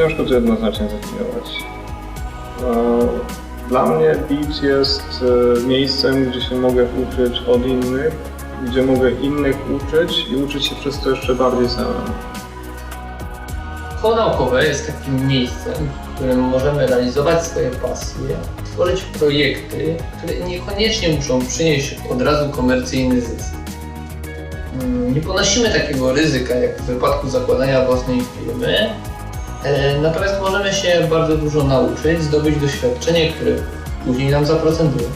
Ciężko to jednoznacznie zdefiniować. E, Dla mnie beat jest e, miejscem, gdzie się mogę uczyć od innych, gdzie mogę innych uczyć i uczyć się przez to jeszcze bardziej samemu. Koło naukowe jest takim miejscem, w którym możemy realizować swoje pasje, tworzyć projekty, które niekoniecznie muszą przynieść od razu komercyjny zysk. Mm, Nie ponosimy takiego ryzyka jak w wypadku zakładania własnej firmy, natomiast możemy się bardzo dużo nauczyć, zdobyć doświadczenie, które później nam zaprocentuje.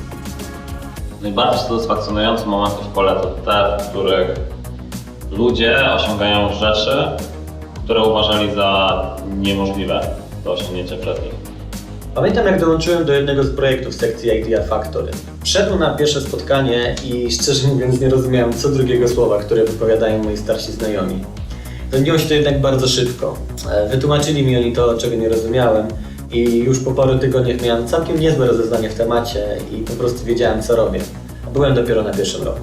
Najbardziej satysfakcjonujące momenty w szkole to te, w których ludzie osiągają rzeczy, które uważali za niemożliwe do osiągnięcia przez nich. Pamiętam jak dołączyłem do jednego z projektów sekcji Idea Factory. Wszedłem na pierwsze spotkanie i szczerze mówiąc nie rozumiałem co drugiego słowa, które wypowiadają moi starsi znajomi. Zębiło się to jednak bardzo szybko. E, Wytłumaczyli mi oni to, czego nie rozumiałem i już po paru tygodniach miałem całkiem niezłe rozeznanie w temacie i po prostu wiedziałem co robię. Byłem dopiero na pierwszym roku.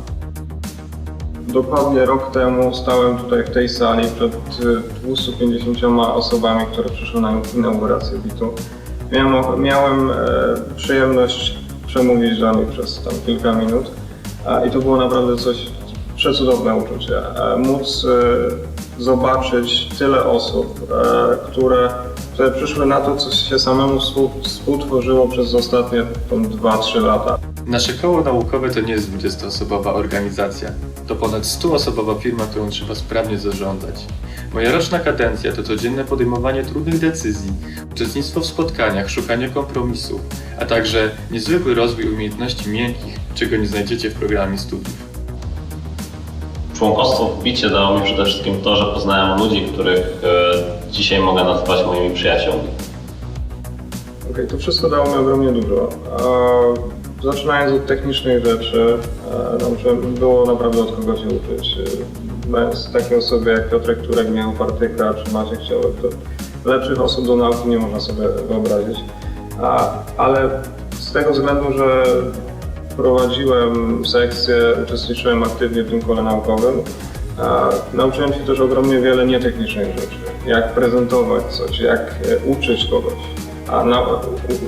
Dokładnie rok temu stałem tutaj w tej sali przed y, 250 osobami, które przyszły na inaugurację BIT-u. Miałem, miałem e, przyjemność przemówić dla nich przez tam kilka minut a, i to było naprawdę coś przecudowne uczucie. E, móc e, zobaczyć tyle osób, e, które, które przyszły na to, co się samemu współ, współtworzyło przez ostatnie tam 2-3 lata. Nasze koło naukowe to nie jest 20-osobowa organizacja. To ponad 100-osobowa firma, którą trzeba sprawnie zarządzać. Moja roczna kadencja to codzienne podejmowanie trudnych decyzji, uczestnictwo w spotkaniach, szukanie kompromisów, a także niezwykły rozwój umiejętności miękkich, czego nie znajdziecie w programie studiów. Członkostwo w Bicie dało mi przede wszystkim to, że poznałem ludzi, których e, dzisiaj mogę nazywać moimi przyjaciółmi. Okej, to wszystko dało mi ogromnie dużo. Zaczynając od technicznych rzeczy, e, nauczyłem, było naprawdę od kogo się uczyć. Mając takie osoby jak Piotrek Turek, Michał Partyka czy Maciek Ciołek, to lepszych osób do nauki nie można sobie wyobrazić. Ale z tego względu, że prowadziłem sekcję, uczestniczyłem aktywnie w tym kole naukowym, nauczyłem się też ogromnie wiele nietechnicznych rzeczy. Jak prezentować coś, jak e, uczyć kogoś. A nau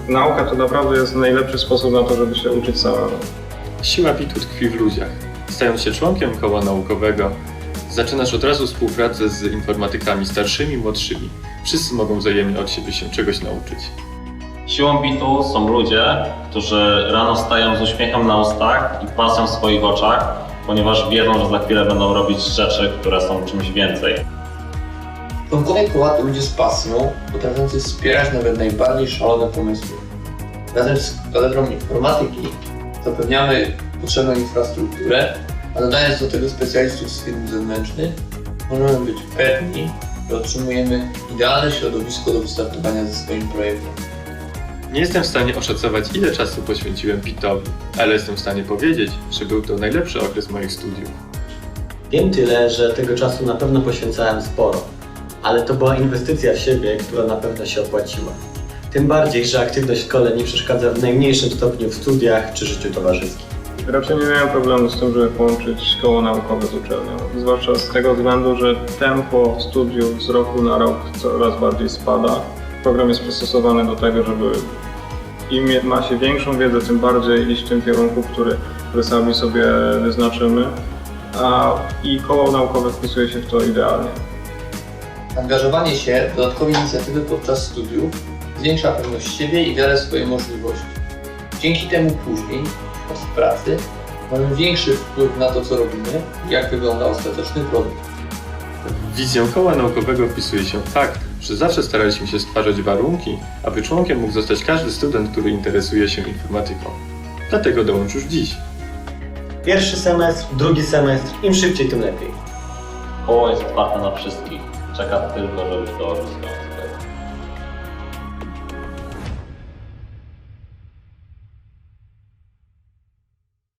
nauka to naprawdę jest najlepszy sposób na to, żeby się uczyć samemu. Siła BIT-u tkwi w ludziach. Stając się członkiem koła naukowego, zaczynasz od razu współpracę z informatykami starszymi, młodszymi. Wszyscy mogą wzajemnie od siebie się czegoś nauczyć. Siłą bitu są ludzie, którzy rano wstają z uśmiechem na ustach i pasją w swoich oczach, ponieważ wiedzą, że za chwilę będą robić rzeczy, które są czymś więcej. Członkowie koła ludzie z pasją, potrafiący wspierać nawet najbardziej szalone pomysły. Razem z katedrą informatyki zapewniamy potrzebną infrastrukturę, a dodając do tego specjalistów z firm zewnętrznych, możemy być pewni, że otrzymujemy idealne środowisko do wystartowania ze swoim projektem. Nie jestem w stanie oszacować, ile czasu poświęciłem BIT-owi, ale jestem w stanie powiedzieć, że był to najlepszy okres moich studiów. Wiem tyle, że tego czasu na pewno poświęcałem sporo, ale to była inwestycja w siebie, która na pewno się opłaciła. Tym bardziej, że aktywność w szkole nie przeszkadza w najmniejszym stopniu w studiach czy życiu towarzyskim. Raczej nie miałem problemu z tym, żeby połączyć szkołę naukową z uczelnią. Zwłaszcza z tego względu, że tempo studiów z roku na rok coraz bardziej spada. Program jest przystosowany do tego, żeby im ma się większą wiedzę, tym bardziej iść w tym kierunku, który, który sami sobie wyznaczymy. A, I koło naukowe wpisuje się w to idealnie. Angażowanie się w dodatkowe inicjatywy podczas studiów zwiększa pewność siebie i wiele swoje możliwości. Dzięki temu później, w pracy, mamy większy wpływ na to, co robimy i jak wygląda ostateczny produkt. W wizję koła naukowego wpisuje się fakt, że zawsze staraliśmy się stwarzać warunki, aby członkiem mógł zostać każdy student, który interesuje się informatyką. Dlatego dołącz już dziś. Pierwszy semestr, drugi semestr, im szybciej, tym lepiej. Koło jest otwarte na wszystkich. Czeka tylko, żebyś to odzyskał.